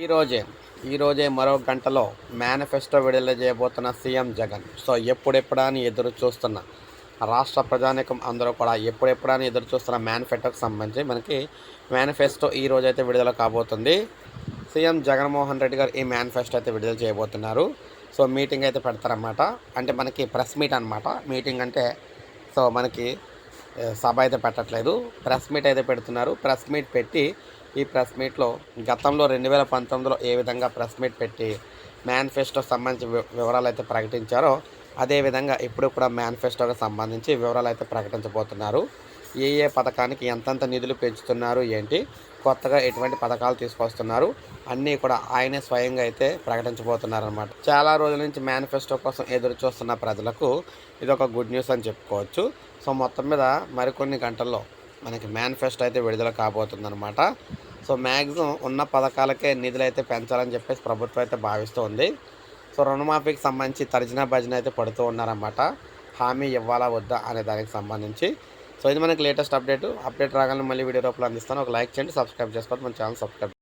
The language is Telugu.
ఈరోజే ఈరోజే మరో గంటలో మేనిఫెస్టో విడుదల చేయబోతున్న సీఎం జగన్. సో ఎప్పుడెప్పుడా అని ఎదురు చూస్తున్న రాష్ట్ర ప్రజానికం అందరూ కూడా ఎప్పుడెప్పుడా అని ఎదురు చూస్తున్న మేనిఫెస్టోకి సంబంధించి మనకి మేనిఫెస్టో ఈ రోజు అయితే విడుదల కాబోతుంది. సీఎం జగన్మోహన్ రెడ్డి గారు ఈ మేనిఫెస్టో అయితే విడుదల చేయబోతున్నారు. సో మీటింగ్ అయితే పెడతారన్నమాట. అంటే మనకి ప్రెస్ మీట్ అనమాట మీటింగ్ అంటే సో మనకి సభ అయితే పెట్టట్లేదు. ప్రెస్ మీట్ అయితే పెడుతున్నారు. ప్రెస్ మీట్ పెట్టి ఈ ప్రెస్ మీట్లో గతంలో రెండు వేల పంతొమ్మిదిలో ఏ విధంగా ప్రెస్ మీట్ పెట్టి మేనిఫెస్టో సంబంధించి వివరాలు అయితే ప్రకటించారో అదేవిధంగా ఇప్పుడు కూడా మేనిఫెస్టోకి సంబంధించి వివరాలు అయితే ప్రకటించబోతున్నారు. ఏ ఏ పథకానికి ఎంతెంత నిధులు పెంచుతున్నారు ఏంటి కొత్తగా ఎటువంటి పథకాలు తీసుకొస్తున్నారు అన్నీ కూడా ఆయనే స్వయంగా అయితే ప్రకటించబోతున్నారు అనమాట చాలా రోజుల నుంచి మేనిఫెస్టో కోసం ఎదురు చూస్తున్న ప్రజలకు ఇది ఒక గుడ్ న్యూస్ అని చెప్పుకోవచ్చు. సో మొత్తం మీద మరికొన్ని గంటల్లో మనకి మేనిఫెస్టో అయితే విడుదల కాబోతుందన్నమాట. సో మ్యాక్సిమం ఉన్న పథకాలకే నిధులు అయితే పెంచాలని చెప్పేసి ప్రభుత్వం అయితే భావిస్తుంది. సో రుణమాఫీకి సంబంధించి తర్జనా భజన అయితే పడుతూ ఉన్నారన్నమాట. హామీ ఇవ్వాలా వద్దా అనే దానికి సంబంధించి. సో ఇది మనకి లేటెస్ట్ అప్డేట్. అప్డేట్ రాగానే మళ్ళీ వీడియో రూపంలో అందిస్తాను. ఒక లైక్ చేయండి సబ్స్క్రైబ్ చేసుకోవద్దు మన ఛానల్ సబ్స్క్రైబ్